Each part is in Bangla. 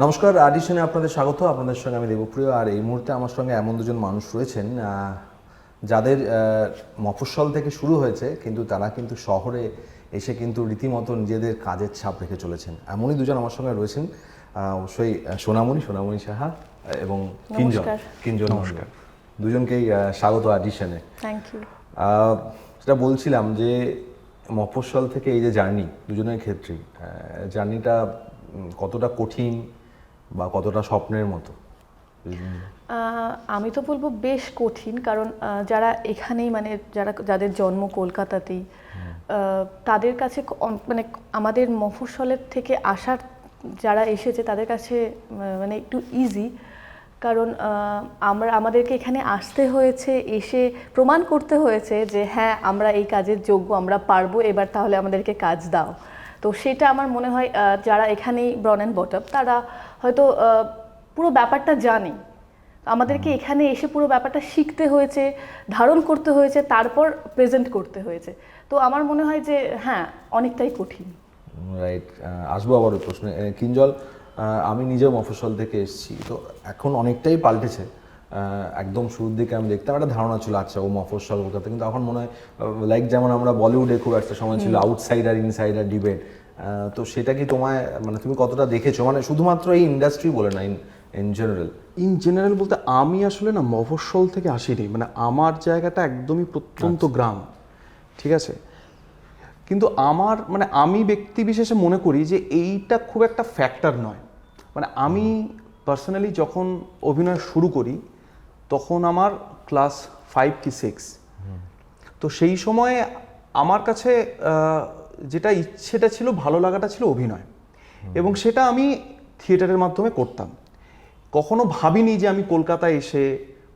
নমস্কার আডিশনে আপনাদের স্বাগত। আপনাদের সঙ্গে আমি দেবপ্রিয়। আর এই মুহূর্তে আমার সঙ্গে এমন দুজন মানুষ রয়েছেন যাদের মফস্বল থেকে শুরু হয়েছে কিন্তু তারা কিন্তু শহরে এসে কিন্তু রীতিমতো নিজেদের কাজের ছাপ রেখে চলেছেন। এমনই দুজন আমার সঙ্গে রয়েছেন অবশ্যই সোনামণি সোনামণি সাহা এবং কিঞ্জন। কিঞ্জন নমস্কার। দুজনকেই স্বাগত থ্যাংক ইউ আহ, বলছিলাম যে মফস্বল থেকে এই যে জার্নি দুজনের ক্ষেত্রেই জার্নিটা কতটা কঠিন বা কতটা স্বপ্নের মতো? আহ, আমি তো বলব বেশ কঠিন কারণ যারা এখানেই মানে যারা যাদের জন্ম কলকাতাতেই তাদের কাছে মানে আমাদের মফস্বলের থেকে আসার যারা এসেছে তাদের কাছে মানে একটু ইজি কারণ আমরা আমাদেরকে এখানে আসতে হয়েছে এসে প্রমাণ করতে হয়েছে যে হ্যাঁ আমরা এই কাজের যোগ্য আমরা পারব এবার তাহলে আমাদেরকে কাজ দাও। তো সেটা আমার মনে হয় যারা এখানেই ব্রন অ্যান্ড বটপ তারা হয়তো পুরো ব্যাপারটা জানে। আমাদেরকে এখানে এসে পুরো ব্যাপারটা শিখতে হয়েছে ধারণ করতে হয়েছে তারপর প্রেজেন্ট করতে হয়েছে। তো আমার মনে হয় যে হ্যাঁ অনেকটাই কঠিন। রাইট আসব আবার ওই প্রশ্নে কিঞ্জল আমি নিজেও মফস্বল থেকে এসেছি। তো এখন অনেকটাই পাল্টেছে। একদম শুরুর দিকে আমি দেখতাম একটা ধারণা ছিল আচ্ছা ও মফস্বল কলকাতা কিন্তু এখন মনে হয় লাইক যেমন আমরা বলিউডে খুব একটা সময় ছিল আউটসাইডার ইনসাইডার ডিবেট তো সেটা কি তোমায় মানে তুমি কতটা দেখেছ? মানে শুধুমাত্র এই ইন্ডাস্ট্রি বলে না in in general in general বলতে আমি আসলে না মফস্বল থেকে আসিনি মানে আমার জায়গাটা একদমই প্রত্যন্ত গ্রাম ঠিক আছে? কিন্তু আমার মানে আমি ব্যক্তি বিশেষে মনে করি যে এইটা খুব একটা ফ্যাক্টর নয়। মানে আমি পার্সোনালি যখন অভিনয় শুরু করি তখন আমার ক্লাস ফাইভ কি সিক্স। তো সেই সময়ে আমার কাছে যেটা ইচ্ছেটা ছিল, ভালো লাগাটা ছিল অভিনয়। এবং সেটা আমি থিয়েটারের মাধ্যমে করতাম। কখনো ভাবিনি যে আমি কলকাতায় এসে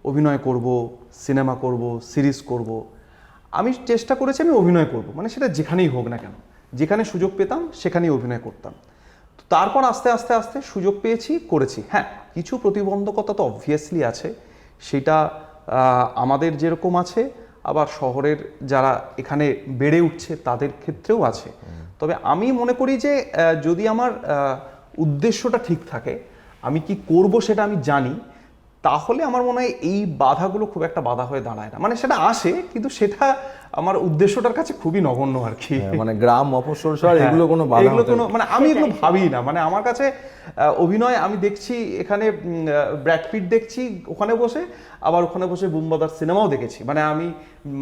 অভিনয় করব, সিনেমা করব, সিরিজ করব। আমি চেষ্টা করেছি আমি অভিনয় করব। মানে সেটা যেখানেই হোক না কেন। যেখানে সুযোগ পেতাম, সেখানেই অভিনয় করতাম। তো তারপর আস্তে আস্তে আস্তে সুযোগ পেয়েছি, করেছি। হ্যাঁ কিছু প্রতিবন্ধকতা তো অবভিয়াসলি আছে। সেটা আমাদের যেরকম আছে আবার শহরের যারা এখানে বেড়ে উঠছে তাদের ক্ষেত্রেও আছে। তবে আমি মনে করি যে যদি আমার উদ্দেশ্যটা ঠিক থাকে আমি কি করব সেটা আমি জানি তাহলে আমার মনে হয় এই বাধাগুলো খুব একটা বাধা হয়ে দাঁড়ায় না। মানে সেটা আসে কিন্তু সেটা আমার উদ্দেশ্যটার কাছে খুবই নগণ্য আর কি। মানে গ্রাম মফস্বল শহর এগুলো কোনো এগুলো কোনো মানে আমি এগুলো ভাবি না। মানে আমার কাছে আহ, অভিনয় আমি দেখছি এখানে ব্র্যাড পিট দেখছি ওখানে বসে আবার ওখানে বসে বুম্বাদার সিনেমাও দেখেছি। মানে আমি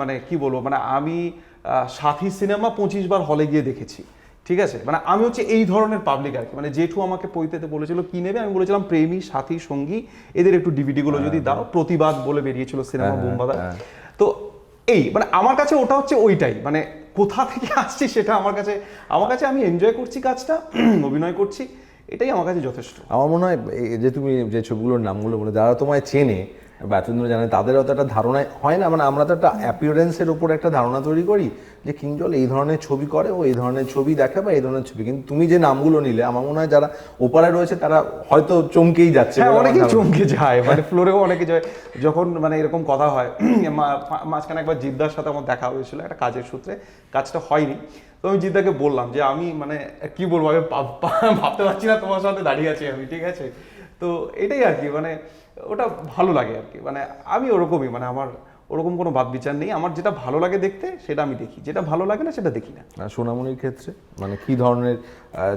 মানে কি বলব মানে আমি আহ, সাথী সিনেমা পঁচিশ বার হলে গিয়ে দেখেছি। ঠিক আছে? মানে আমি হচ্ছে এই ধরনের পাবলিক আর কি। মানে জেঠু আমাকে পৈতেতে বলেছিল কি নেবে? আমি বলেছিলাম প্রেমী সাথী সঙ্গী এদের একটু ডিভিডি গুলো যদি দাও। প্রতিবাদ বলে বেরিয়েছিল সিনেমা হ্যাঁ, বুম্বাদার হ্যাঁ। তো এই মানে আমার কাছে ওটা হচ্ছে ওইটাই মানে কোথা থেকে আসছি সেটা আমার কাছে আমার কাছে আমি এনজয় করছি কাজটা, অভিনয় করছি, এটাই আমার কাছে যথেষ্ট। আমার মনে হয় যে তুমি যে ছবিগুলোর নামগুলো বলে, যারা তোমায় চেনে বা এতদিন ধরে জানে তাদের অত একটা ধারণা হয় না। মানে আমরা তো একটা অ্যাপিয়ারেন্সের উপর একটা ধারণা তৈরি করি যে কিংজল এই ধরনের ছবি করে ও এই ধরনের ছবি দেখে বা এই ধরনের ছবি। কিন্তু তুমি যে নামগুলো নিলে আমার মনে হয় যারা ওপারে রয়েছে তারা হয়তো চমকেই যাচ্ছে হ্যাঁ অনেকেই চমকে যায় মানে ফ্লোরেও অনেকে যায়। যখন মানে এরকম কথা হয় মাঝখানে একবার জিদ্দার সাথে আমার দেখা হয়েছিল একটা কাজের সূত্রে। কাজটা হয়নি। তো আমি জিদ্দাকে বললাম যে আমি মানে কি বলব? আমি ভাবতে পারছি না তোমার সাথে দাঁড়িয়ে আছি আমি ঠিক আছে? তো এটাই আর কি মানে ওটা ভালো লাগে আর কি। মানে আমি ওরকমই মানে আমার ওরকম কোনো বাদ বিচার নেই। আমার যেটা ভালো লাগে দেখতে সেটা আমি দেখি। যেটা ভালো লাগে না সেটা দেখি না। সোনামণির ক্ষেত্রে? মানে কি ধরনের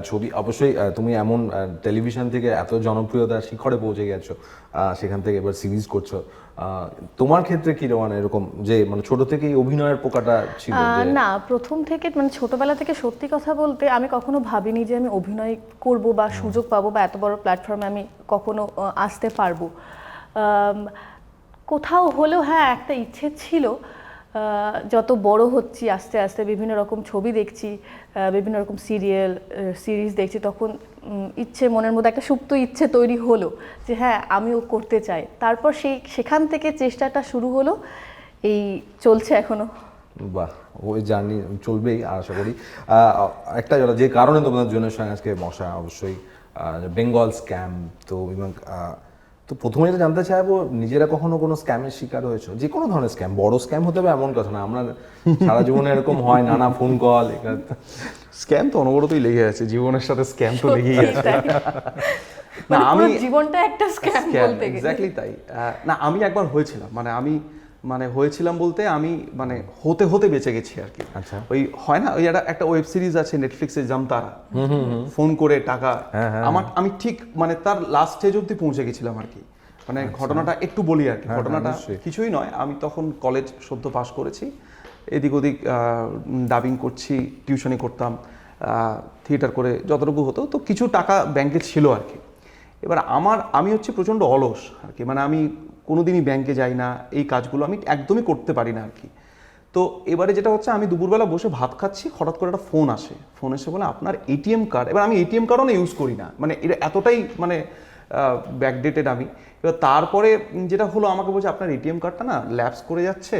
ছবি? অবশ্যই তুমি এমন টেলিভিশন থেকে এত জনপ্রিয়তা শিখরে পৌঁছে গেছো আহ, সেখান থেকে এবার সিরিজ করছ। আহ, তোমার ক্ষেত্রে কি মানে এরকম যে মানে ছোট থেকেই অভিনয়ের পোকাটা ছিল না প্রথম থেকে মানে ছোটবেলা থেকে সত্যি কথা বলতে আমি কখনো ভাবিনি যে আমি অভিনয় করব বা সুযোগ পাবো বা এত বড় প্ল্যাটফর্মে আমি কখনো আসতে পারব। কোথাও হলেও হ্যাঁ একটা ইচ্ছে ছিল যত বড় হচ্ছি, আস্তে আস্তে বিভিন্ন রকম ছবি দেখছি বিভিন্ন রকম সিরিয়াল সিরিজ দেখছি, তখন ইচ্ছে, মনের মধ্যে একটা সুপ্ত ইচ্ছে তৈরি হলো যে হ্যাঁ আমিও করতে চাই। তারপর সেই, সেখান থেকে চেষ্টাটা শুরু হলো, এই চলছে এখনও। বাহ ওই জার্নি চলবেই আশা করি। একটা যে কারণে তোমাদের জন্য সঙ্গে আজকে মশা, অবশ্যই বেঙ্গল স্ক্যাম তো এবং তো প্রথমে যেটা জানতে চাইব নিজেরা কখনো কোনো স্ক্যামের শিকার হয়েছো? যে কোনো ধরনের স্ক্যাম বড় স্ক্যাম হতে হবে এমন কথা না আমরা সারা জীবনে এরকম হয় নানা ফোন কল স্ক্যাম তো অনবরতই লেগে আছে জীবনের সাথে স্ক্যাম তো লেগেই আছে। না মানে আমি জীবনটা একটা স্ক্যাম বলতে গেলে। এক্স্যাক্টলি তাই। না আমি একবার হয়েছিলাম মানে আমি মানে হয়েছিলাম বলতে আমি মানে হতে হতে বেঁচে গেছি আর কি। আচ্ছা। ওই হয় না ওই একটা একটা ওয়েব সিরিজ আছে নেটফ্লিক্সে জামতারা। ফোন করে টাকা। হ্যাঁ, হ্যাঁ, আমার আমি ঠিক মানে তার লাস্ট স্টেজ অব্দি পৌঁছে গেছিলাম আর কি। মানে ঘটনাটা একটু বলি আর কি। হ্যাঁ, ঘটনাটা হ্যাঁ, কিছুই নয় আমি তখন কলেজ সদ্য পাস করেছি। এদিক ওদিক ডাবিং করছি টিউশনি করতাম থিয়েটার করে যতটুকু হতো। তো কিছু টাকা ব্যাংকে ছিল আর কি। এবার আমার আমি হচ্ছে প্রচণ্ড অলস আর কি। মানে আমি কোনোদিনই ব্যাংকে যাই না, এই কাজগুলো আমি একদমই করতে পারি না আর কি তো এবারে যেটা হচ্ছে, আমি দুপুরবেলা বসে ভাত খাচ্ছি, হঠাৎ করে একটা ফোন আসে। ফোন এসে বলে, আপনার এটিএম কার্ড এবার আমি এটিএম কার্ডও না ইউজ করি না। মানে এটা এতটাই মানে ব্যাকডেটেড আমি। এবার তারপরে যেটা হলো, আমাকে বলছে, আপনার এটিএম কার্ডটা না ল্যাপস করে যাচ্ছে।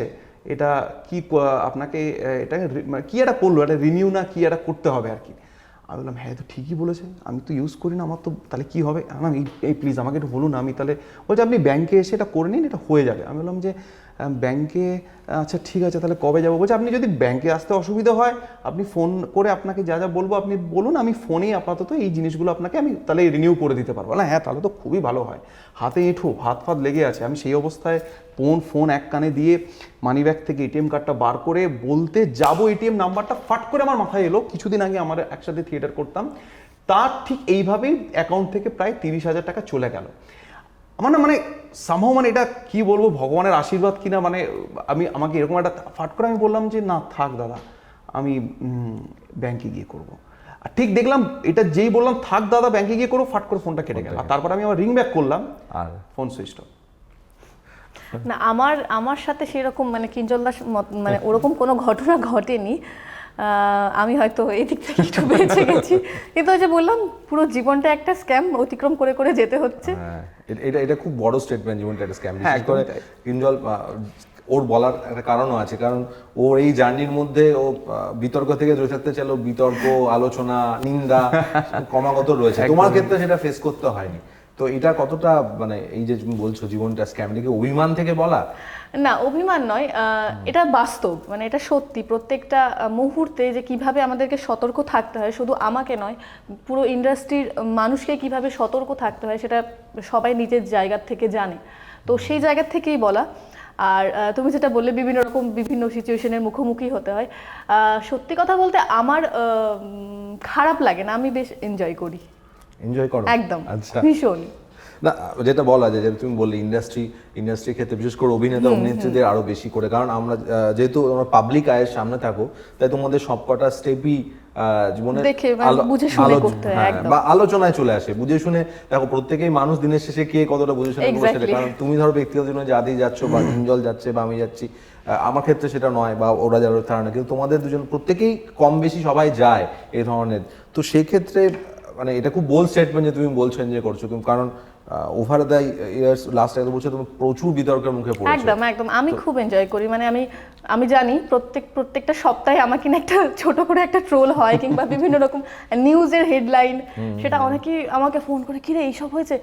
এটা কি আপনাকে এটা মানে কি একটা করল? এটা রিনিউ না কি একটা করতে হবে আর কি আমি বললাম হ্যাঁ তো ঠিকই বলেছে। আমি তো ইউজ করি না, আমার তো তাহলে কী হবে? না এই প্লিজ আমাকে একটু বলুন। আমি তাহলে বলছে, আপনি ব্যাংকে এসে এটা করে নিন, এটা হয়ে যাবে। আমি বললাম যে ব্যাংকে আচ্ছা ঠিক আছে, তাহলে কবে যাব? বলছে, আপনি যদি ব্যাংকে আসতে অসুবিধা হয়, আপনি ফোন করে আপনাকে যা যা বলব, আপনি বলুন, আমি ফোনেই আপাতত এই জিনিসগুলো আপনাকে আমি তাহলে রিনিউ করে দিতে পারব। না হ্যাঁ তাহলে তো খুবই ভালো হয়। হাতে এঁঠো, হাত ফাত লেগে আছে। আমি সেই অবস্থায় ফোন ফোন এক কানে দিয়ে মানি ব্যাগ থেকে এটিএম কার্ডটা বার করে বলতে যাব এটিএম নাম্বারটা ফাট করে আমার মাথায় এলো। কিছুদিন আগে আমার একসাথে থিয়েটার করতাম। তার ঠিক এইভাবেই অ্যাকাউন্ট থেকে প্রায় তিরিশ হাজার টাকা চলে গেল। আমার না মানে সামহ মানে এটা কি বলব ভগবানের আশীর্বাদ কিনা মানে আমি আমাকে এরকম একটা ফাট করে আমি বললাম যে না থাক দাদা আমি ব্যাংকে গিয়ে করব। আর ঠিক দেখলাম এটা যেই বললাম থাক দাদা ব্যাংকে গিয়ে করো ফাট করে ফোনটা কেটে গেল। আর তারপর আমি আমার রিং ব্যাক করলাম আর? ফোন সুইচ অফ না আমার আমার সাথে সেরকম মানে কিঞ্জল দাস মত- মানে ওরকম কোনো ঘটনা ঘটেনি। আমি হয়তো এদিক থেকে একটু বেঁচে গেছি। কিন্তু ওই যে বললাম পুরো জীবনটা একটা স্ক্যাম অতিক্রম করে করে যেতে হচ্ছে। হ্যাঁ, এটা এটা খুব বড় স্টেটমেন্ট জীবনটা একটা স্ক্যাম বিশেষ করে আহ, ওর বলার একটা কারণও আছে। কারণ ওর এই জার্নির মধ্যে ও বিতর্ক থেকে দূরে থাকতে চাইলেও বিতর্ক আলোচনা নিন্দা ক্রমাগত রয়েছে। তোমার ক্ষেত্রে সেটা ফেস করতে হয়নি। তো এটা কতটা মানে এই যে তুমি বলছো জীবনটা স্ক্যাম এটাকে অভিমান থেকে বলা? না অভিমান নয় এটা বাস্তব মানে এটা সত্যি। প্রত্যেকটা মুহূর্তে যে কীভাবে আমাদেরকে সতর্ক থাকতে হয় শুধু আমাকে নয় পুরো ইন্ডাস্ট্রির মানুষকে কীভাবে সতর্ক থাকতে হয় সেটা সবাই নিজের জায়গার থেকে জানে। তো সেই জায়গা থেকেই বলা। আর তুমি যেটা বললে বিভিন্ন রকম বিভিন্ন সিচুয়েশনের মুখোমুখি হতে হয়। সত্যি কথা বলতে আমার খারাপ লাগে না আমি বেশ এনজয় করি। এনজয় করো। একদম আচ্ছা। ভীষণ। না যেটা বলা যায় যেটা তুমি বললে ইন্ডাস্ট্রি ইন্ডাস্ট্রির ক্ষেত্রে বিশেষ করে অভিনেতা অভিনেত্রীদের আরও বেশি করে। কারণ আমরা যেহেতু আমরা পাবলিক আয়ের সামনে থাকো তাই তোমাদের সবকটা স্টেপই জীবনে হয়। বা আলোচনায় চলে আসে। বুঝে শুনে দেখো প্রত্যেকেই মানুষ দিনের শেষে কে কতটা বুঝে শুনে করবে সেটা। কারণ তুমি ধরো ব্যক্তিগত জীবনে জাতি যাচ্ছ বা হিঞ্জল যাচ্ছে বা আমি যাচ্ছি আমার ক্ষেত্রে সেটা নয় বা ওরা যারা তারা না কিন্তু তোমাদের দুজন প্রত্যেকেই কম বেশি সবাই যায় এই ধরনের। তো সেক্ষেত্রে মানে এটা খুব বোল্ড স্টেটমেন্ট যে তুমি বলছেন যে করছ। কারণ ওভার দ্য ইয়ার্স লাস্ট এক বছর তুমি প্রচুর বিতর্কের মুখে পড়েছো। একদম একদম। আমি খুব এনজয় করি। মানে আমি আমি জানি প্রত্যেক প্রত্যেকটা সপ্তাহে আমার কিনা একটা ছোট করে একটা ট্রোল হয় কিংবা বিভিন্ন রকম নিউজের হেডলাইন সেটা অনেকেই আমাকে ফোন করে কিরে এইসব হয়েছে?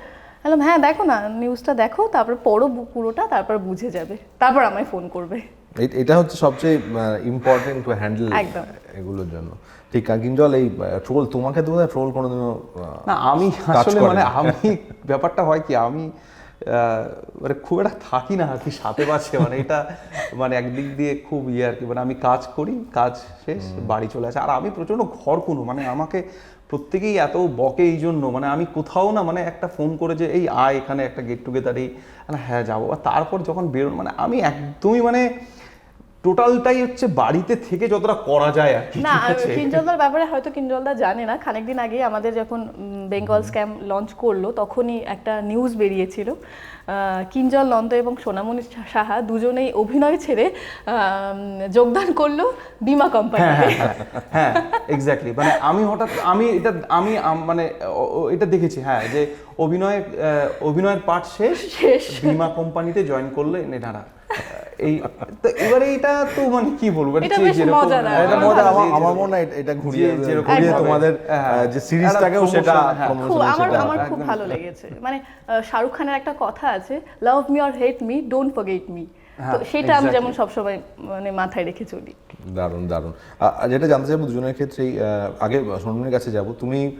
বললাম হ্যাঁ দেখো না নিউজটা দেখো তারপর পড়ো পুরোটা তারপর বুঝে যাবে। তারপর আমায় ফোন করবে। এটা হচ্ছে সবচেয়ে ইম্পর্টেন্ট টু হ্যান্ডেল এগুলোর জন্য। ঠিক আর কিঞ্জল এই ট্রোল তোমাকে তো ট্রোল কোনোদিনও না আমি আসলে মানে আমি ব্যাপারটা হয় কি আমি মানে খুব একটা থাকি না আর কি সাথে পাচ্ছে মানে এটা মানে একদিক দিয়ে খুব ইয়ে আর কি মানে আমি কাজ করি কাজ শেষ বাড়ি চলে আসে। আর আমি প্রচণ্ড ঘর কোনো মানে আমাকে প্রত্যেকেই এত বকে এই জন্য মানে আমি কোথাও না মানে একটা ফোন করে যে এই আয় এখানে একটা গেট টুগেদারই হ্যাঁ যাব। আর তারপর যখন বেরোন মানে আমি একদমই মানে টোটালটাই হচ্ছে বাড়িতে থেকে যতটা করা যায় আর না? কিঞ্জলদার ব্যাপারে হয়তো কিঞ্জলদা জানে না। খানিক দিন আগে আমাদের যখন বেঙ্গল স্ক্যাম লঞ্চ করল তখনই একটা নিউজ বেরিয়েছিল। কিঞ্জল নন্দ এবং সোনামণি সাহা দুজনেই অভিনয় ছেড়ে যোগদান করল বিমা কোম্পানি হ্যাঁ হ্যাঁ এক্স্যাক্টলি মানে আমি হঠাৎ আমি এটা আমি মানে এটা দেখেছি হ্যাঁ যে অভিনয় অভিনয়ের পার্ট শেষ শেষ। বিমা কোম্পানিতে জয়েন করল করলে এনারা এই এবারে এটা তো মানে কি বলব? এটা যে বেশ যেরকম- মজাদার। এটা মজা আমার মনে হয় এটা- এটা ঘুরিয়ে ঘুরিয়ে তোমাদের হ্যাঁ, যে সিরিজটাকেও সেটা promotion। খুব promotion আমার আমার খুব ভালো লেগেছে। মানে শাহরুখ খানের একটা কথা আছে love me or hate me don't forget me তো সেটা আমি যেমন সবসময় মানে মাথায় রেখে চলি। দারুণ দারুণ। আ- যেটা জানতে চাইব দুজনের ক্ষেত্রেই আহ, আগে সোনমনির কাছে যাব। তুমি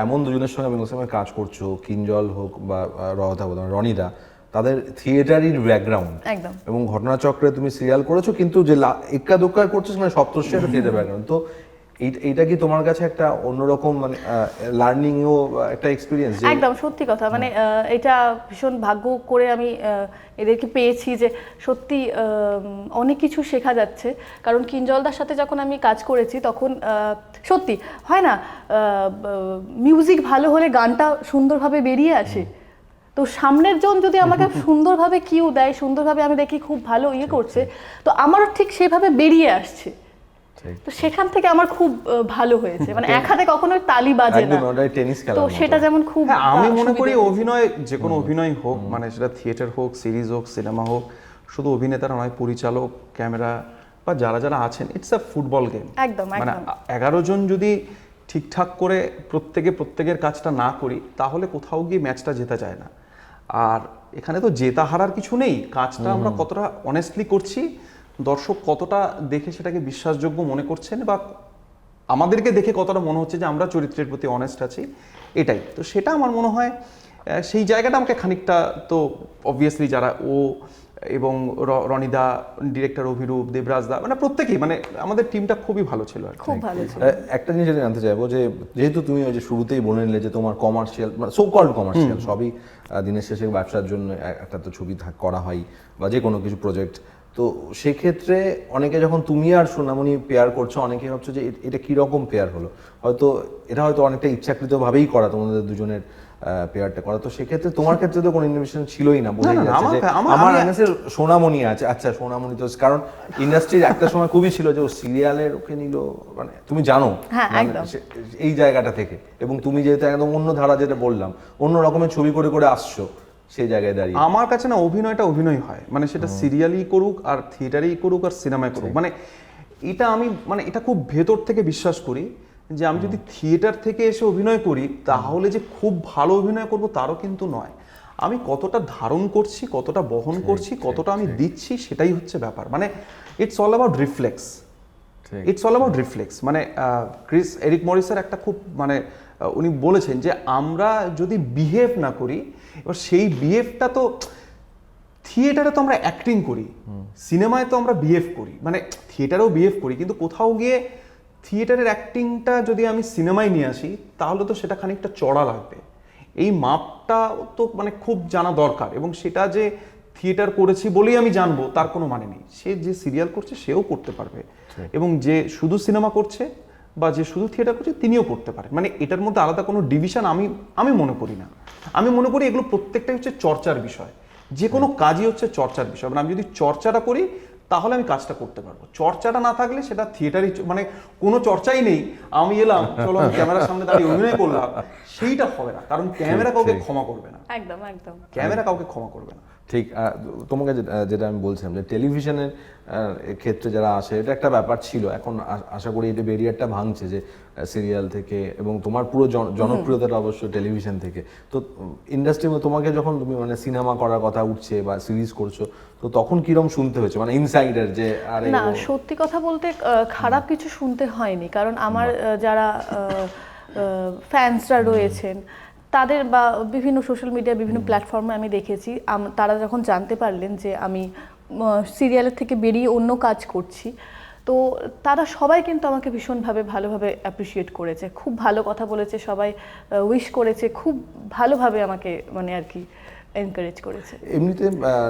এমন দুজনের সঙ্গে কাজ করছ কিঞ্জল হোক বা রহতা রনিদা তাদের থিয়েটারির ব্যাকগ্রাউন্ড। একদম। এবং ঘটনাচক্রে তুমি সিরিয়াল করেছ কিন্তু যে এক্কা দোক্কা করছ মানে সপ্তর্ষি একটা থিয়েটার ব্যাকগ্রাউন্ড তো এই- এইটা কি তোমার কাছে একটা অন্যরকম মানে লার্নিং ও একটা এক্সপিরিয়েন্স একদম সত্যি কথা। মানে এটা ভীষণ ভাগ্য করে আমি এদেরকে পেয়েছি যে সত্যি অনেক কিছু শেখা যাচ্ছে। কারণ কিঞ্জলদার সাথে যখন আমি কাজ করেছি তখন সত্যি হয় না মিউজিক ভালো হলে গানটা সুন্দরভাবে বেরিয়ে আসে। তো সামনের জন যদি আমাকে সুন্দরভাবে কিউ দেয় সুন্দরভাবে আমি দেখি খুব ভালো ইয়ে করছে তো আমারও ঠিক সেভাবে বেরিয়ে আসছে। তো সেখান থেকে আমার খুব ভালো হয়েছে। মানে এক হাতে কখনোই তালি বাজে না। টেনিস খেলা তো সেটা যেমন খুব হ্যাঁ আমি মনে করি অভিনয় যে কোনো অভিনয় হোক মানে সেটা থিয়েটার হোক সিরিজ হোক সিনেমা হোক শুধু অভিনেতারা নয় পরিচালক ক্যামেরা বা যারা যারা আছেন ইটস আ ফুটবল গেম একদম মানে এগারো জন যদি ঠিকঠাক করে প্রত্যেকে প্রত্যেকের কাজটা না করি তাহলে কোথাও গিয়ে ম্যাচটা জেতা যায় না। আর এখানে তো জেতা হারার কিছু নেই। কাজটা আমরা কতটা অনেস্টলি করছি দর্শক কতটা দেখে সেটাকে বিশ্বাসযোগ্য মনে করছেন বা আমাদেরকে দেখে কতটা মনে হচ্ছে যে আমরা চরিত্রের প্রতি অনেস্ট আছি এটাই। তো সেটা আমার মনে হয় সেই জায়গাটা আমাকে খানিকটা তো অবভিয়াসলি যারা ও এবং রনিদা ডিরেক্টর অভিরূপ দেবরাজদা মানে প্রত্যেকেই মানে আমাদের টিমটা খুবই ভালো ছিল আর কি। খুব ভালো ছিল। একটা জিনিস জানতে চাইব যে যেহেতু তুমি ওই যে শুরুতেই বলে নিলে যে তোমার কমার্শিয়াল মানে সো কল্ড কমার্শিয়াল সবই দিনের শেষে ব্যবসার জন্য একটা তো ছবি থাক- করা হয় বা যে কোনো কিছু প্রজেক্ট তো সেক্ষেত্রে অনেকে যখন তুমি আর সোনামণি পেয়ার করছ অনেকে ভাবছ যে এটা কীরকম পেয়ার হলো? হয়তো এটা হয়তো অনেকটা ইচ্ছাকৃতভাবেই করা তোমাদের দুজনের পেয়ারটা করা। তো সেক্ষেত্রে তোমার ক্ষেত্রে তো কোনো ইনভিটেশন ছিলই না যাচ্ছে আমার- আমার- আমার আমি- কাছে সোনামণি আছে। আচ্ছা সোনামণি তো কারণ ইন্ডাস্ট্রির একটা সময় খুবই ছিল যে ও সিরিয়ালের ওকে নিল। মানে তুমি জানো হ্যাঁ, মানে এই জায়গাটা থেকে। এবং তুমি যেহেতু একদম অন্য ধারা যেটা বললাম অন্য রকমের ছবি করে করে আসছো সেই জায়গায় দাঁড়িয়ে। আমার কাছে না অভিনয়টা অভিনয় হয়। মানে সেটা সিরিয়ালই করুক আর থিয়েটারেই করুক আর সিনেমায় করুক। মানে এটা আমি মানে এটা খুব ভেতর থেকে বিশ্বাস করি। যে আমি যদি থিয়েটার থেকে এসে অভিনয় করি তাহলে যে খুব ভালো অভিনয় করব তারও কিন্তু নয়। আমি কতটা ধারণ করছি কতটা বহন করছি কতটা আমি দিচ্ছি সেটাই হচ্ছে ব্যাপার। মানে it's all about reflex it's all about reflex মানে ক্রিস এরিক মরিসের একটা খুব মানে উনি বলেছেন যে আমরা যদি বিহেভ না করি এবার সেই বিহেভটা তো থিয়েটারে তো আমরা অ্যাক্টিং করি। সিনেমায় তো আমরা বিহেভ করি। মানে থিয়েটারেও বিহেভ করি কিন্তু কোথাও গিয়ে থিয়েটারের অ্যাক্টিংটা যদি আমি সিনেমায় নিয়ে আসি তাহলে তো সেটা খানিকটা চড়া লাগবে। এই মাপটা তো মানে খুব জানা দরকার এবং সেটা যে থিয়েটার করেছি বলেই আমি জানব তার কোনো মানে নেই। সে যে সিরিয়াল করছে সেও করতে পারবে। এবং যে শুধু সিনেমা করছে বা যে শুধু থিয়েটার করছে তিনিও করতে পারেন মানে এটার মধ্যে আলাদা কোনো ডিভিশন আমি আমি মনে করি না। আমি মনে করি এগুলো প্রত্যেকটাই হচ্ছে চর্চার বিষয়। যে কোনো কাজই হচ্ছে চর্চার বিষয়। মানে আমি যদি চর্চাটা করি তাহলে আমি কাজটা করতে পারব। চর্চাটা না থাকলে সেটা থিয়েটারই মানে কোনো চর্চাই নেই। আমি এলাম চলো আমি ক্যামেরার সামনে দাঁড়িয়ে অভিনয় করলাম। সেইটা হবে না। কারণ ক্যামেরা কাউকে ক্ষমা করবে না। একদম একদম। ক্যামেরা কাউকে ক্ষমা করবে না। ঠিক তোমাকে যেটা আমি বলছিলাম যে টেলিভিশনের ক্ষেত্রে যারা আসে এটা একটা ব্যাপার ছিল। এখন আশা করি এটা ব্যারিয়ারটা ভাঙছে যে সিরিয়াল থেকে এবং তোমার পুরো জন- জনপ্রিয়তাটা অবশ্য টেলিভিশন থেকে। তো ইন্ডাস্ট্রি তোমাকে যখন তুমি মানে সিনেমা করার কথা উঠছে বা সিরিজ করছ তো তখন কিরম শুনতে হয়েছে? মানে ইনসাইডার যে আরে না সত্যি কথা বলতে খারাপ কিছু শুনতে হয়নি। কারণ আমার যারা ফ্যান্সরা রয়েছেন তাদের বা বিভিন্ন সোশ্যাল মিডিয়া বিভিন্ন প্ল্যাটফর্মে আমি দেখেছি। তারা যখন জানতে পারলেন যে আমি সিরিয়ালের থেকে বেরিয়ে অন্য কাজ করছি তো তারা সবাই কিন্তু আমাকে ভীষণভাবে ভালোভাবে অ্যাপ্রিসিয়েট করেছে। খুব ভালো কথা বলেছে সবাই উইশ করেছে খুব ভালোভাবে আমাকে মানে আর কি এনকারেজ করেছে। এমনিতে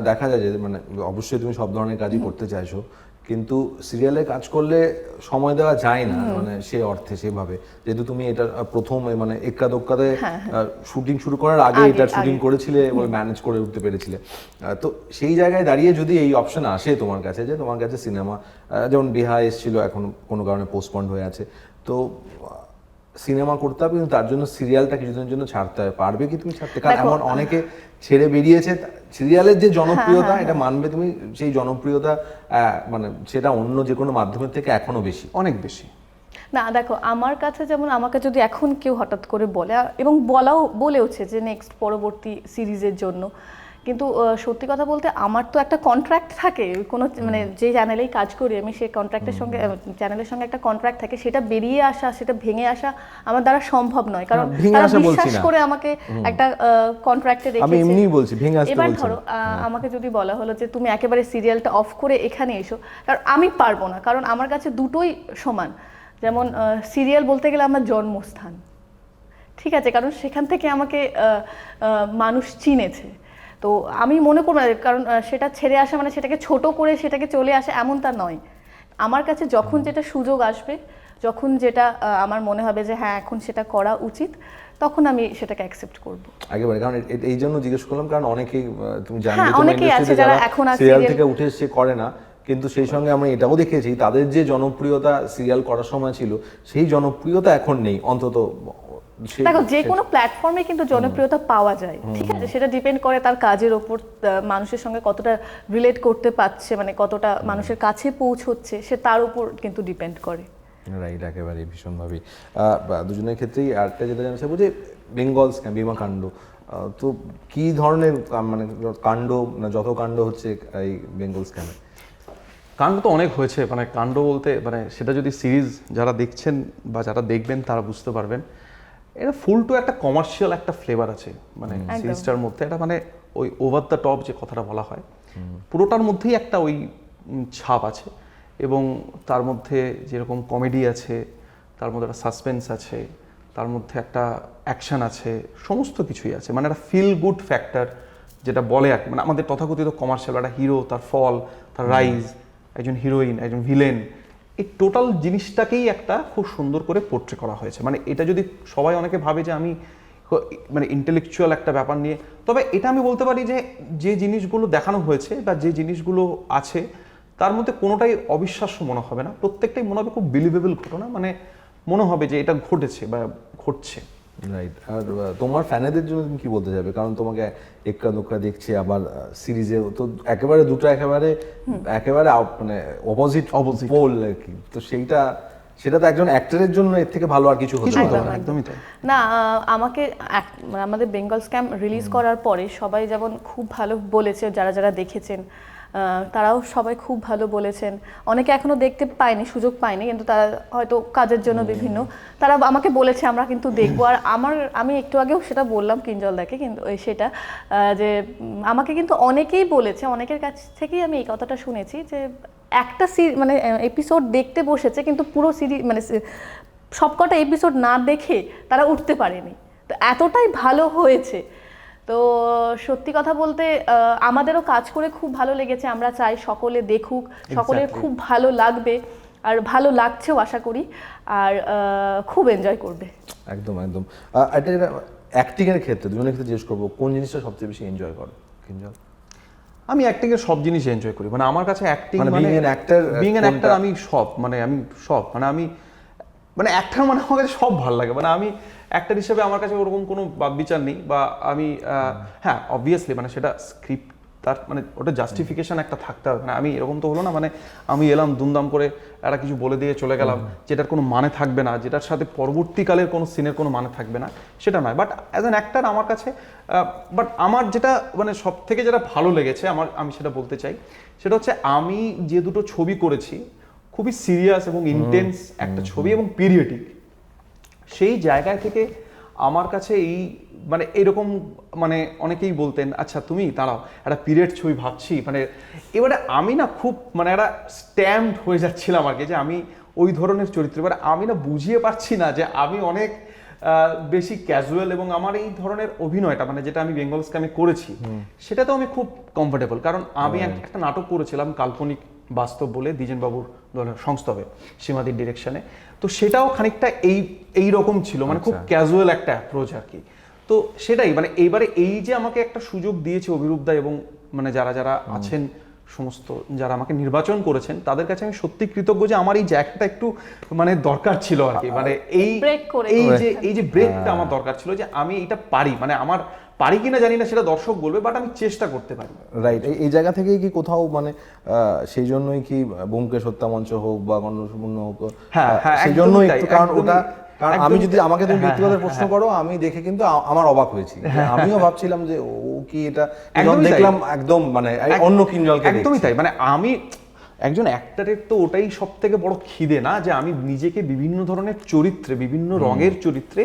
দেখা যায় যে মানে অবশ্যই তুমি সব ধরনের কাজই করতে চাইছো। কিন্তু সিরিয়ালে কাজ করলে সময় দেওয়া যায় না মানে সে অর্থে সেভাবে। যেহেতু তুমি এটা প্রথম মানে এক্কা দোক্কাতে শুটিং শুরু করার আগে আগে, এটা শুটিং করেছিলে এবং ম্যানেজ করে উঠতে পেরেছিলে। তো সেই জায়গায় দাঁড়িয়ে যদি এই অপশন আসে তোমার কাছে যে তোমার কাছে সিনেমা যেমন বিহা এসেছিল এখন কোনো কারণে পোস্টপন্ড হয়ে আছে তো সিনেমা করতে হবে কিন্তু তার জন্য সিরিয়ালটা কিছুদিনের জন্য ছাড়তে হবে। পারবে কি তুমি ছাড়তে? কারণ এমন অনেকে ছেড়ে বেরিয়েছে। সিরিয়ালের যে জনপ্রিয়তা এটা মানবে তুমি সেই জনপ্রিয়তা মানে সেটা অন্য যে কোনো মাধ্যমের থেকে এখনও বেশি। অনেক বেশি। না দেখো আমার কাছে যেমন আমাকে যদি এখন কেউ হঠাৎ করে বলে এবং বলাও বলেওছে যে নেক্সট পরবর্তী সিরিজের জন্য কিন্তু সত্যি কথা বলতে আমার তো একটা কন্ট্রাক্ট থাকে। কোনো মানে যে চ্যানেলেই কাজ করি আমি সেই কন্ট্রাক্টের সঙ্গে চ্যানেলের সঙ্গে একটা কন্ট্রাক্ট থাকে সেটা বেরিয়ে আসা সেটা ভেঙে আসা আমার দ্বারা সম্ভব নয়। কারণ তারা বিশ্বাস করে আমাকে একটা কন্ট্রাক্টে আমি রেখেছে। এমনিই বলছি ভেঙে আসতে এবার ধরো আহ, আমাকে যদি বলা হলো যে তুমি একেবারে সিরিয়ালটা অফ করে এখানে এসো কারণ আমি পারব না। কারণ আমার কাছে দুটোই সমান। যেমন সিরিয়াল বলতে গেলে আমার জন্মস্থান। ঠিক আছে? কারণ সেখান থেকে আমাকে মানুষ চিনেছে। তো আমি মনে করব না কারণ সেটা ছেড়ে আসা মানে সেটাকে ছোট করে সেটাকে চলে আসে এমনটা নয়। আমার কাছে যখন যেটা সুযোগ আসবে যখন যেটা আমার মনে হবে যে হ্যাঁ এখন সেটা করা উচিত তখন আমি সেটাকে অ্যাকসেপ্ট করব। একেবারে কারণ এই জন্য জিজ্ঞেস করলাম কারণ অনেকেই তুমি হ্যাঁ, অনেকেই আছে যারা এখন সিরিয়াল থেকে উঠে এসে করে না কিন্তু সেই সঙ্গে আমরা এটাও দেখেছি তাদের যে জনপ্রিয়তা সিরিয়াল করার সময় ছিল সেই জনপ্রিয়তা এখন নেই অন্তত দেখো যে কোনো প্ল্যাটফর্মে কিন্তু জনপ্রিয়তা পাওয়া যায় ঠিক আছে? সেটা ডিপেন্ড করে তার কাজের ওপর মানুষের সঙ্গে কতটা রিলেট করতে পারছে মানে কতটা মানুষের কাছে পৌঁছচ্ছে সে তার উপর কিন্তু ডিপেন্ড করে। রাইট একেবারে ভীষণভাবেই আহ, দুজনের ক্ষেত্রেই আরেকটা যেটা জানতে চাইব যে বেঙ্গল স্ক্যাম বিমা কাণ্ড তো কি ধরনের মানে কাণ্ড না যত কাণ্ড হচ্ছে এই বেঙ্গল স্ক্যামে কাণ্ড তো অনেক হয়েছে মানে কাণ্ড বলতে মানে সেটা যদি সিরিজ যারা দেখছেন বা যারা দেখবেন তারা বুঝতে পারবেন। এটা ফুল টু একটা কমার্শিয়াল একটা ফ্লেভার আছে। মানে সিরিজটার মধ্যে এটা মানে ওই ওভার দ্য টপ যে কথাটা বলা হয় পুরোটার মধ্যেই একটা ওই ছাপ আছে এবং তার মধ্যে যেরকম কমেডি আছে তার মধ্যে একটা সাসপেন্স আছে তার মধ্যে একটা অ্যাকশন আছে সমস্ত কিছুই আছে। মানে একটা ফিল গুড ফ্যাক্টর যেটা বলে আর মানে আমাদের তথাকথিত কমার্শিয়াল একটা হিরো তার ফল তার রাইজ একজন হিরোইন একজন ভিলেন এই টোটাল জিনিসটাকেই একটা খুব সুন্দর করে পোর্ট্রে করা হয়েছে। মানে এটা যদি সবাই অনেকে ভাবে যে আমি মানে ইন্টেলেকচুয়াল একটা ব্যাপার নিয়ে, তবে এটা আমি বলতে পারি যে যে জিনিসগুলো দেখানো হয়েছে বা যে জিনিসগুলো আছে, তার মধ্যে কোনোটাই অবিশ্বাস্য মনে হবে না। প্রত্যেকটাই মনে হবে খুব বিলিভেবল ঘটনা। মানে মনে হবে যে এটা ঘটেছে বা ঘটছে। রাইট আর তোমার ফ্যানেদের জন্য তুমি কি বলতে যাবে কারণ তোমাকে এক্কা দোক্কা দেখছে আবার সিরিজে তো একেবারে দুটো একেবারে একেবারে মানে অপোজিট অপোজিট পোল আর কি। তো সেইটা সেটা তো একজন অ্যাক্টরের জন্য এর থেকে ভালো আর কিছু হতে পারে না। একদমই তাই। না আমাকে মানে আমাদের বেঙ্গল স্ক্যাম রিলিজ করার পরে সবাই যেমন খুব ভালো বলেছে যারা যারা দেখেছেন তারাও সবাই খুব ভালো বলেছেন। অনেকে এখনও দেখতে পায়নি সুযোগ পায়নি কিন্তু তারা হয়তো কাজের জন্য বিভিন্ন। তারা আমাকে বলেছে আমরা কিন্তু দেখব। আর আমার আমি একটু আগেও সেটা বললাম কিঞ্জল দাকে কিন্তু ওই সেটা যে আমাকে কিন্তু অনেকেই বলেছে অনেকের কাছ থেকেই আমি এই কথাটা শুনেছি যে একটা সি মানে এপিসোড দেখতে বসেছে কিন্তু পুরো সিরিজ মানে সবকটা এপিসোড না দেখে তারা উঠতে পারেনি। তো এতটাই ভালো হয়েছে তো সত্যি কথা বলতে আহ, আমাদেরও কাজ করে খুব ভালো লেগেছে। আমরা চাই সকলে দেখুক সকলের খুব ভালো লাগবে আর ভালো লাগছেও আশা করি। আর আহ, খুব এনজয় করবে। একদম একদম। আহ, এটা যেটা অ্যাক্টিং এর ক্ষেত্রে দুজনের ক্ষেত্রে জিজ্ঞেস করব কোন জিনিসটা সবচেয়ে বেশি এনজয় করো? কিঞ্জল? আমি অ্যাক্টিং এর সব জিনিস এনজয় করি। মানে আমার কাছে অ্যাক্টিং মানে মানে বিং অ্যান অ্যাক্টর আমি সব মানে আমি সব মানে আমি মানে অ্যাক্টর মানে আমার কাছে সব ভালো লাগে। মানে আমি অ্যাক্টর হিসেবে আমার কাছে ওরকম কোনো বিচার নেই বা আমি হ্যাঁ অবভিয়াসলি মানে সেটা স্ক্রিপ্ট তার মানে ওটা জাস্টিফিকেশন একটা থাকতে হবে। মানে আমি এরকম তো হলো না মানে আমি এলাম দুমদাম করে একটা কিছু বলে দিয়ে চলে গেলাম যেটার কোনো মানে থাকবে না যেটার সাথে পরবর্তীকালের কোনো সিনের কোনো মানে থাকবে না সেটা নয়। বাট অ্যাজ অ্যান অ্যাক্টার আমার কাছে বাট আমার যেটা মানে সব থেকে যেটা ভালো লেগেছে আমার আমি সেটা বলতে চাই সেটা হচ্ছে আমি যে দুটো ছবি করেছি খুবই সিরিয়াস এবং ইন্টেন্স একটা ছবি এবং পিরিয়ডিক সেই জায়গায় থেকে আমার কাছে এই মানে এরকম মানে অনেকেই বলতেন আচ্ছা তুমি দাঁড়াও একটা পিরিয়ড ছবি ভাবছি। মানে এবারে আমি না খুব মানে একটা স্ট্যাম্প হয়ে যাচ্ছিলাম আর কি যে আমি ওই ধরনের চরিত্র। এবার আমি না বুঝিয়ে পারছি না যে আমি অনেক বেশি ক্যাজুয়াল এবং আমার এই ধরনের অভিনয়টা মানে যেটা আমি বেঙ্গল স্ক্যামে করেছি সেটাতেও আমি খুব কমফোর্টেবল কারণ আমি এক- একটা নাটক করেছিলাম কাল্পনিক বাস্তব বলে দ্বিজেনবাবুর সংস্থবে সীমাদির ডিরেকশনে তো সেটাও খানিকটা এই এই রকম ছিল মানে খুব ক্যাজুয়াল একটা অ্যাপ্রোচ আর কি। তো সেটাই মানে এইবারে এই যে আমাকে একটা সুযোগ দিয়েছে অভিরূপদা এবং মানে যারা যারা আছেন সমস্ত যারা আমাকে নির্বাচন করেছেন তাদের কাছে আমি সত্যি কৃতজ্ঞ যে আমার এই জায়গাটা একটু মানে দরকার ছিল আর কি। মানে এই এই যে এই যে ব্রেকটা আমার দরকার ছিল যে আমি এটা পারি। মানে আমার পারি কিনা জানি না সেটা দর্শক বলবে বাট আমি চেষ্টা করতে পারি। রাইট এই জায়গা থেকেই কি কোথাও মানে আহ, সেই জন্যই কি বোমকেশ হত্যা মঞ্চ হোক বা গণসম্পূর্ণ হোক হ্যাঁ, হ্যাঁ, সেই জন্যই কারণ ওটা কারণ আমি যদি আমাকে তুমি ব্যক্তিগত প্রশ্ন করো আমি দেখে কিন্তু আমার অবাক হয়েছি। আমিও ভাবছিলাম যে ও কি এটা দেখলাম একদম মানে অন্য কিঞ্জলকে একদমই তাই। মানে আমি একজন অ্যাক্টারের তো ওটাই সব থেকে বড় খিদে না যে আমি নিজেকে বিভিন্ন ধরনের চরিত্রে বিভিন্ন রঙের চরিত্রে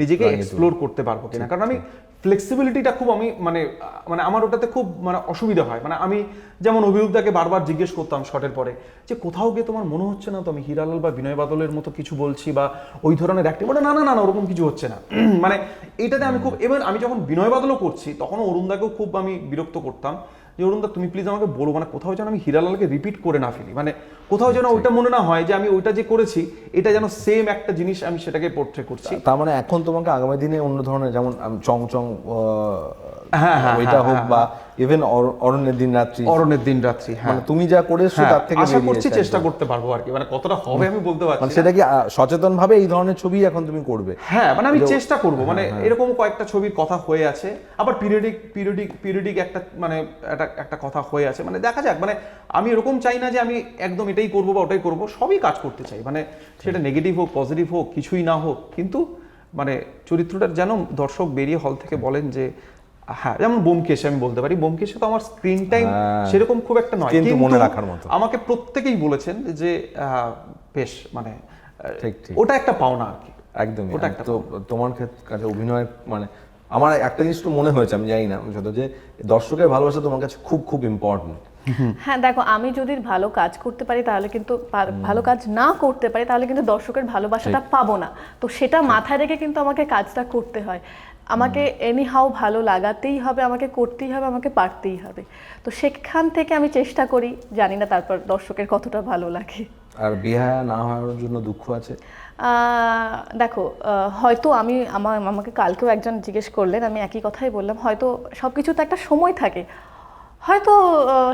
নিজেকে এক্সপ্লোর করতে পারব কিনা। কারণ আমি ফ্লেক্সিবিলিটিটা খুব আমি মানে মানে আমার ওটাতে খুব মানে অসুবিধা হয়। মানে আমি যেমন অভিরূপদাকে বারবার জিজ্ঞেস করতাম শটের পরে যে, কোথাও গিয়ে তোমার মনে হচ্ছে না তো আমি হিরালাল বা বিনয় বাদলের মতো কিছু বলছি বা ওই ধরনের একটি বলে, না না না ওরকম কিছু হচ্ছে না। মানে এটাতে আমি খুব, এবার আমি যখন বিনয় বাদলও করছি তখন অরুণদাকেও খুব আমি বিরক্ত করতাম। যে অরুণদা তুমি প্লিজ আমাকে বলো মানে কোথাও যেন আমি হিরালালকে রিপিট করে না ফেলি। মানে কোথাও যেন ওইটা মনে না হয় যে আমি ওইটা যে করেছি এটা যেন সেম একটা জিনিস আমি সেটাকে পোর্ট্রে করছি। তার মানে এখন তোমাকে আগামী দিনে অন্য ধরনের যেমন চং চং হ্যাঁ, হ্যাঁ, ওইটা হ্যাঁ, হোক হ্যাঁ, বা ইভেন অরণ্যের দিন রাত্রি। অরণ্যের দিন রাত্রি হ্যাঁ। মানে তুমি যা করে এসছো হ্যাঁ, তার থেকে আশা করছি চেষ্টা করতে পারব আর কি মানে কতটা হবে আমি বলতে পারছি মানে সেটা কি সচেতন ভাবে এই ধরনের ছবি এখন তুমি করবে? হ্যাঁ মানে আমি চেষ্টা করব মানে হ্যাঁ, এরকম কয়েকটা ছবির কথা হয়ে আছে আবার পিরিয়ডিক পিরিয়ডিক পিরিয়ডিক একটা মানে একটা একটা কথা হয়ে আছে মানে দেখা যাক মানে আমি এরকম চাই না যে আমি একদম এটাই করব বা ওটাই করব সবই কাজ করতে চাই মানে সেটা নেগেটিভ হোক পজিটিভ হোক কিছুই না হোক কিন্তু মানে চরিত্রটার যেন দর্শক বেরিয়ে হল থেকে বলেন যে হ্যাঁ যেমন বোমকেশে আমি বলতে পারি। বোমকেশে তো আমার স্ক্রিন টাইম হ্যাঁ। সেরকম খুব একটা নয়। কিন্তু মনে রাখার মতো। আমাকে প্রত্যেকেই বলেছেন যে আহ, বেশ মানে ঠিক, ঠিক। ওটা একটা পাওনা আর কি। একদমই। ওটা একটা তো তোমার কাছে অভিনয় মানে আমার একটা জিনিস তো মনে হয়েছে আমি জানি না সেটা যে দর্শকের ভালোবাসা তোমার কাছে খুব খুব ইম্পর্টেন্ট হ্যাঁ দেখো আমি যদি ভালো কাজ করতে পারি তাহলে কিন্তু ভালো কাজ না করতে পারি তাহলে কিন্তু দর্শকের ভালোবাসাটা পাবো না। তো সেটা মাথায় রেখে কিন্তু আমাকে কাজটা করতে হয়। আমাকে এনি হাউ ভালো লাগাতেই হবে আমাকে করতেই হবে আমাকে পারতেই হবে। তো সেখান থেকে আমি চেষ্টা করি জানি না তারপর দর্শকের কতটা ভালো লাগে। আর বিহায়া না হওয়ার জন্য দুঃখ আছে? দেখো হয়তো আমি আমার আমাকে কালকেও একজন জিজ্ঞেস করলেন আমি একই কথাই বললাম হয়তো সব কিছু তো একটা সময় থাকে। হয়তো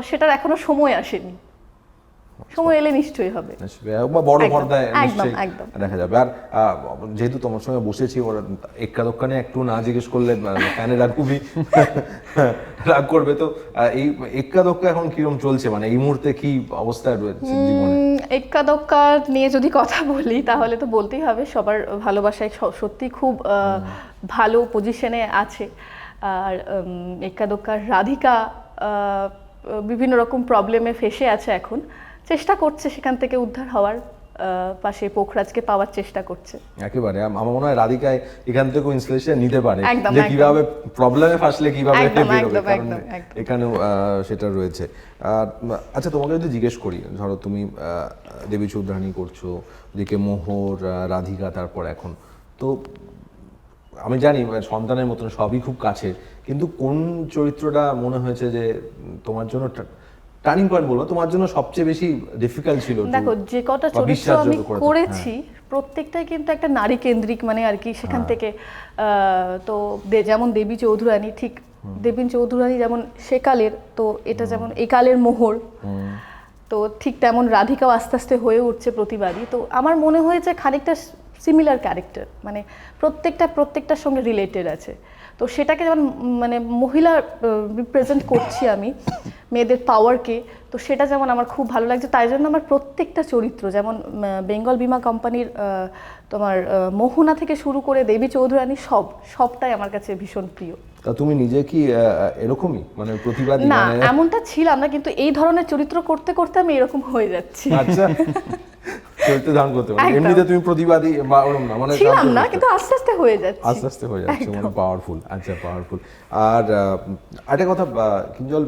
সেটার এখনও সময় আসেনি। সময় এলে নিশ্চয়ই হবে। বড় পর্দায় একদম, একদম। দেখা যাবে। আর যেহেতু তোমার সঙ্গে বসেছি ওরা এক্কা দোকানে একটু না জিজ্ঞেস করলে ফ্যানেরা খুবই রাগ করবে। তো এই এক্কা দোক্কা এখন কিরম চলছে? মানে এই মুহূর্তে কি অবস্থায় রয়েছে জীবনে? এক্কা দক্কা নিয়ে যদি কথা বলি তাহলে তো বলতেই হবে সবার ভালোবাসায় সত্যি খুব ভালো পজিশনে আছে। আর এক্কা দক্কার রাধিকা আহ, বিভিন্ন রকম প্রবলেমে ফেসে আছে এখন। চেষ্টা করছে সেখান থেকে উদ্ধার হওয়ার পাশে পোখরাজকে পাওয়ার চেষ্টা করছে। একেবারে। আমার মনে হয় রাধিকায় এখান থেকেও ইন্সপিরেশন নিতে পারে। যে কীভাবে প্রবলেমে ফাঁসলে কীভাবে। এখানেও আহ, সেটা রয়েছে। আর আচ্ছা তোমাকে যদি জিজ্ঞেস করি ধরো তুমি দেবী চৌধুরানী করছ ওদিকে মোহর রাধিকা তারপর এখন তো আমি জানি সন্তানের মতন সবই খুব কাছের কিন্তু কোন চরিত্রটা মনে হয়েছে যে তোমার জন্য টার্নিং পয়েন্ট বলব তোমার জন্য সবচেয়ে বেশি ডিফিকাল্ট ছিল দেখো যে কটা চরিত্র আমি করে হ্যাঁ। করেছি প্রত্যেকটাই কিন্তু একটা নারী কেন্দ্রিক মানে আর কি সেখান থেকে আহ, তো যেমন দেবী চৌধুরানী ঠিক দেবী চৌধুরানী যেমন সেকালের তো এটা যেমন একালের মোহর। তো ঠিক তেমন রাধিকাও আস্তে আস্তে হয়ে উঠছে প্রতিবাদী তো আমার মনে হয়েছে খানিকটা সিমিলার ক্যারেক্টার মানে প্রত্যেকটা প্রত্যেকটার সঙ্গে রিলেটেড আছে। তো সেটাকে যেমন মানে মহিলা রিপ্রেজেন্ট করছি আমি। মেয়েদের পাওয়ারকে তো সেটা যেমন আমার খুব ভালো লাগছে তাই জন্য আমার প্রত্যেকটা চরিত্র যেমন বেঙ্গল বিমা কোম্পানির তোমার মোহনা থেকে শুরু করে দেবী চৌধুরানী সব সবটাই আমার কাছে ভীষণ প্রিয়। তা তুমি নিজে কি এরকমই? মানে প্রতিবাদী না মানে এমনটা ছিলাম না কিন্তু এই ধরনের চরিত্র করতে করতে আমি এরকম হয়ে যাচ্ছি। আচ্ছা। চরিত্র ধারণ করতে পারো এমনিতে তুমি প্রতিবাদী বা ওরম না মানে ছিলাম না কিন্তু আস্তে আস্তে হয়ে যাচ্ছে। আস্তে আস্তে হয়ে যাচ্ছে মানে পাওয়ারফুল আচ্ছা পাওয়ারফুল আর আরেকটা কথা কিঞ্জল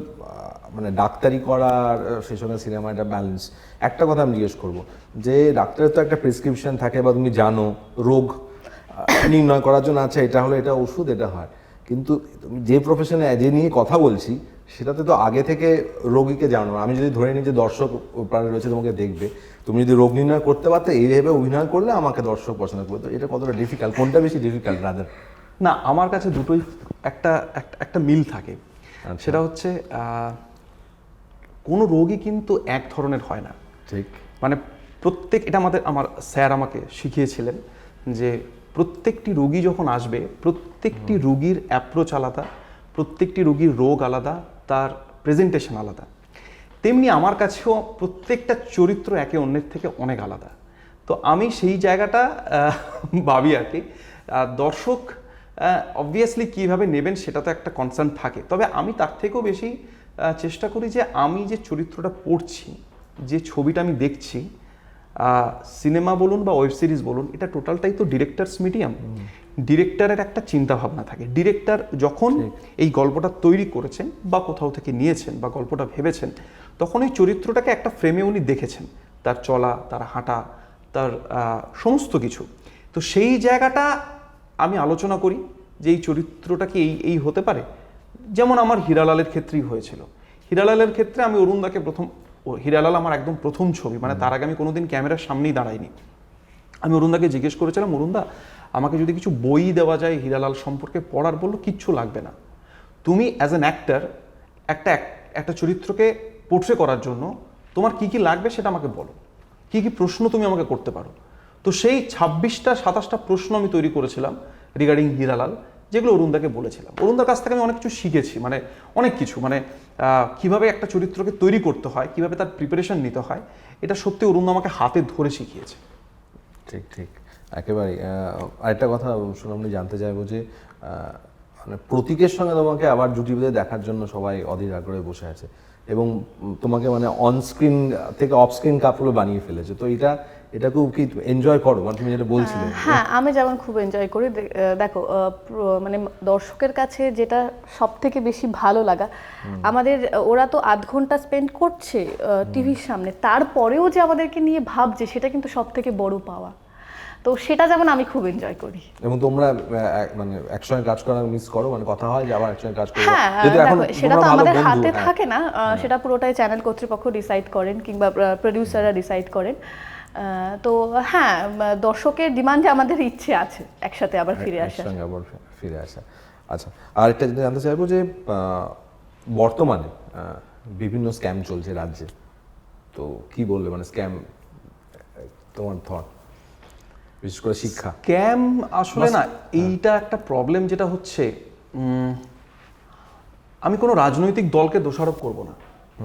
মানে ডাক্তারি করার সেই সঙ্গে সিনেমা একটা ব্যালেন্স একটা কথা আমি জিজ্ঞেস করব যে ডাক্তারের তো একটা প্রেসক্রিপশন থাকে বা তুমি জানো রোগ নির্ণয় করার জন্য আচ্ছা এটা হলো এটা ওষুধ এটা হয় কিন্তু তুমি যে প্রফেশনে যে নিয়ে কথা বলছি সেটাতে তো আগে থেকে রোগীকে জানো। আমি যদি ধরে নিই যে দর্শক প্রাণে রয়েছে তোমাকে দেখবে। তুমি যদি রোগ নির্ণয় করতে পারতে এইভাবে অভিনয় করলে আমাকে দর্শক পছন্দ করবে। তো এটা কতটা ডিফিকাল্ট কোনটা বেশি ডিফিকাল্ট রাদার না আমার কাছে দুটোই একটা একটা- একটা মিল থাকে। আচ্ছা। সেটা হচ্ছে কোনো রোগই কিন্তু এক ধরনের হয় না। ঠিক। মানে প্রত্যেক এটা আমাদের আমার স্যার আমাকে শিখিয়েছিলেন যে প্রত্যেকটি রোগী যখন আসবে প্রত্যেকটি রোগীর অ্যাপ্রোচ আলাদা প্রত্যেকটি রোগীর রোগ আলাদা তার প্রেজেন্টেশন আলাদা। তেমনি আমার কাছেও প্রত্যেকটা চরিত্র একে অন্যের থেকে অনেক আলাদা। তো আমি সেই জায়গাটা ভাবি আর কি দর্শক অবভিয়াসলি কীভাবে নেবেন সেটা তো একটা কনসার্ন থাকে। তবে আমি তার থেকেও বেশি চেষ্টা করি যে আমি যে চরিত্রটা পড়ছি যে ছবিটা আমি দেখছি সিনেমা বলুন বা ওয়েব সিরিজ বলুন এটা টোটালটাই তো ডিরেক্টরস মিডিয়াম ডিরেক্টরের একটা চিন্তা ভাবনা থাকে। ডিরেক্টর যখন এই গল্পটা তৈরি করেছেন বা কোথাও থেকে নিয়েছেন বা গল্পটা ভেবেছেন তখন এই চরিত্রটাকে একটা ফ্রেমে উনি দেখেছেন। তার চলা তার হাঁটা তার সমস্ত কিছু। তো সেই জায়গাটা আমি আলোচনা করি যে এই চরিত্রটা কি এই এই হতে পারে? যেমন আমার হীরালালের ক্ষেত্রেই হয়েছিল। হীরালালের ক্ষেত্রে আমি অরুণদাকে প্রথম, ও হীরালাল আমার একদম প্রথম ছবি মানে তার আগে আমি কোনোদিন ক্যামেরার সামনেই দাঁড়াইনি। আমি অরুণদাকে জিজ্ঞেস করেছিলাম, অরুণদা, আমাকে যদি কিছু বই দেওয়া যায় হীরালাল সম্পর্কে পড়ার বলল, কিচ্ছু লাগবে না। তুমি অ্যাজ অ্যান অ্যাক্টার একটা একটা চরিত্রকে পোর্ট্রে করার জন্য তোমার কি কি লাগবে সেটা আমাকে বলো। কি কি প্রশ্ন তুমি আমাকে করতে পারো? তো সেই ছাব্বিশটা, সাতাশটা প্রশ্ন আমি তৈরি করেছিলাম রিগার্ডিং হীরালাল। যেগুলো অরুণদাকে বলেছিলাম। অরুণদার কাছ থেকে আমি অনেক কিছু শিখেছি মানে অনেক কিছু মানে কীভাবে একটা চরিত্রকে তৈরি করতে হয়, কীভাবে তার প্রিপারেশন নিতে হয়, এটা সত্যি অরুণ আমাকে হাতে ধরে শিখিয়েছে। ঠিক ঠিক। একেবারে আরেকটা কথা সুনামনি জানতে চাইব যে মানে প্রতীকের সঙ্গে তোমাকে আবার জুটি বেঁধে দেখার জন্য সবাই অধীর আগ্রহে বসে আছে এবং তোমাকে মানে অন স্ক্রিন থেকে অফ স্ক্রিন বানিয়ে ফেলেছে। তো এটা এটা খুব কি এনজয় করো মানে তুমি যেটা বলছিলে। হ্যাঁ আমি যেমন খুব এনজয় করি দেখো মানে দর্শকের কাছে যেটা সব থেকে বেশি ভালো লাগা আমাদের ওরা তো আধ ঘণ্টা স্পেন্ড করছে টিভির সামনে তারপরেও যে আমাদেরকে নিয়ে ভাবছে সেটা কিন্তু সব থেকে বড় পাওয়া। তো সেটা যেমন আমি খুব এনজয় করি। এবং তোমরা মানে একসঙ্গে কাজ করা মিস করো মানে কথা হয় যে আবার একসঙ্গে কাজ করব। হ্যাঁ এখন সেটা তো আমাদের হাতে হ্যাঁ। থাকে না সেটা পুরোটাই চ্যানেল কর্তৃপক্ষ ডিসাইড করেন কিংবা প্রডিউসাররা ডিসাইড করেন। তো হ্যাঁ দর্শকের ডিমান্ডে আমাদের ইচ্ছে আছে একসাথে আবার ফিরে আসা। একসঙ্গে আবার ফিরে আসা। আচ্ছা আর একটা জিনিস জানতে চাইব যে বর্তমানে বিভিন্ন স্ক্যাম চলছে রাজ্যে। তো কি বলবে মানে স্ক্যাম তোমার থট বিশেষ করে শিক্ষা। স্ক্যাম আসলে না এইটা একটা প্রবলেম যেটা হচ্ছে আমি কোনো রাজনৈতিক দলকে দোষারোপ করব না।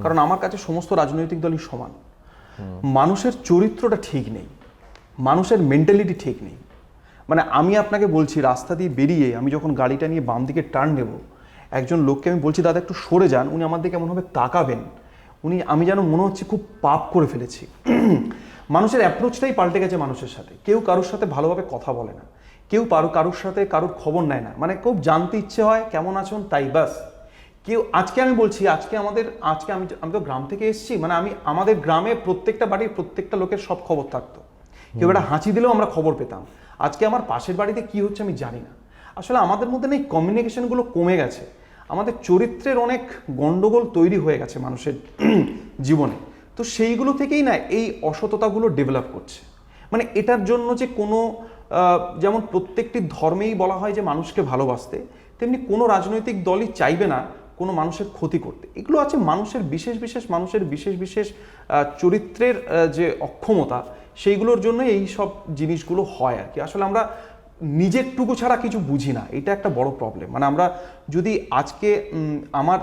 কারণ আমার কাছে সমস্ত রাজনৈতিক দলই সমান। মানুষের চরিত্রটা ঠিক নেই। মানুষের মেন্টালিটি ঠিক নেই। মানে আমি আপনাকে বলছি, রাস্তা দিয়ে বেরিয়ে আমি যখন গাড়িটা নিয়ে বাম দিকে টার্ন নেব, একজন লোককে আমি বলছি, দাদা, একটু সরে যান। উনি আমার দিকে এমনভাবে তাকাবেন। উনি, আমি যেন মনে হচ্ছে খুব পাপ করে ফেলেছি। মানুষের অ্যাপ্রোচটাই পাল্টে গেছে মানুষের সাথে। কেউ কারোর সাথে ভালোভাবে কথা বলে না। কেউ কারও কারোর সাথে কারোর খবর নেয় না। মানে খুব জানতে ইচ্ছে হয়, কেমন আছেন? তাই বাস। কেউ, আজকে আমি বলছি, আজকে আমাদের, আজকে আমি আমি তো গ্রাম থেকে এসেছি মানে আমি, আমাদের গ্রামে প্রত্যেকটা বাড়ির প্রত্যেকটা লোকের সব খবর থাকতো। কেউ একটা হাঁচি দিলেও আমরা খবর পেতাম। আজকে আমার পাশের বাড়িতে কি হচ্ছে আমি জানি না। আসলে আমাদের মধ্যে না এই কমিউনিকেশনগুলো কমে গেছে। আমাদের চরিত্রের অনেক গণ্ডগোল তৈরি হয়ে গেছে মানুষের জীবনে। তো সেইগুলো থেকেই না এই অসততাগুলো ডেভেলপ করছে। মানে এটার জন্য যে কোনো যেমন প্রত্যেকটি ধর্মেই বলা হয় যে মানুষকে ভালোবাসতে, তেমনি কোনো রাজনৈতিক দলই চাইবে না কোনো মানুষের ক্ষতি করতে। এগুলো আছে মানুষের বিশেষ বিশেষ, মানুষের বিশেষ বিশেষ চরিত্রের যে অক্ষমতা, সেইগুলোর জন্য এই সব জিনিসগুলো হয় আর কি। আসলে আমরা নিজেরটুকু ছাড়া কিছু বুঝি না। এটা একটা বড় প্রবলেম মানে আমরা যদি আজকে আমার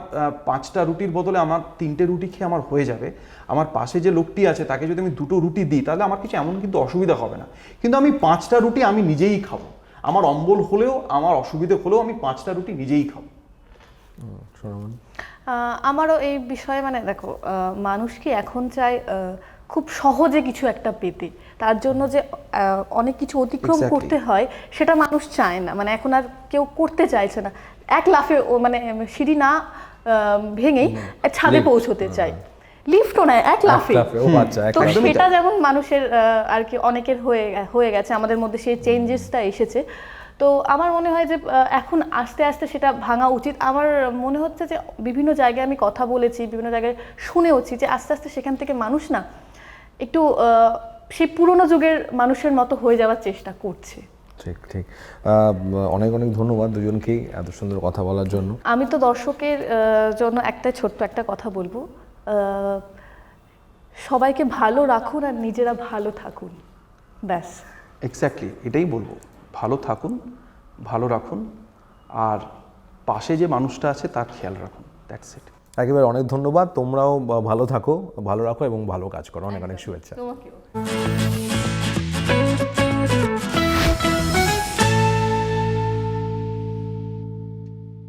পাঁচটা রুটির বদলে আমার তিনটে রুটি খেয়ে আমার হয়ে যাবে, আমার পাশে যে লোকটি আছে, তাকে যদি আমি দুটো রুটি দিই, তাহলে আমার কিছু এমন কিন্তু অসুবিধা হবে না। কিন্তু আমি পাঁচটা রুটি আমি নিজেই খাব। আমার অম্বল হলেও, আমার অসুবিধে হলেও আমি পাঁচটা রুটি নিজেই খাব। সোনামণি আমারও এই বিষয়ে মানে দেখো আহ, মানুষ কি এখন চায় আহ, খুব সহজে কিছু একটা পেতে। তার জন্য যে আহ, অনেক কিছু অতিক্রম করতে হয় সেটা মানুষ চায় না। মানে এখন আর কেউ করতে চাইছে না। এক লাফে ও মানে সিঁড়ি না আহ, ভেঙেই ছাদে পৌঁছতে চায়। লিফটও নয় এক লাফে। তো সেটা যেমন মানুষের আহ, আর কি অনেকের হয়ে হয়ে গেছে। আমাদের মধ্যে সেই চেঞ্জেসটা এসেছে। তো আমার মনে হয় যে এখন আস্তে আস্তে সেটা ভাঙা উচিত। আমার মনে হচ্ছে যে বিভিন্ন জায়গায় আমি কথা বলেছি বিভিন্ন জায়গায় শুনেওছি যে আস্তে আস্তে সেখান থেকে মানুষ না একটু সেই পুরনো যুগের মানুষের মতো হয়ে যাওয়ার চেষ্টা করছে। ঠিক ঠিক। অনেক অনেক ধন্যবাদ দুজনকেই এত সুন্দর কথা বলার জন্য। আমি তো দর্শকের জন্য একটা ছোট্ট একটা কথা বলব। সবাইকে ভালো রাখুন আর নিজেরা ভালো থাকুন। ব্যাস। এক্স্যাক্টলি এটাই বলব। ভালো থাকুন ভালো রাখুন আর পাশে যে মানুষটা আছে তার খেয়াল রাখুন দ্যাটস ইট একেবারে অনেক ধন্যবাদ তোমরাও ভালো থাকো ভালো রাখো এবং ভালো কাজ করো অনেক অনেক শুভেচ্ছা। তোমাকেও।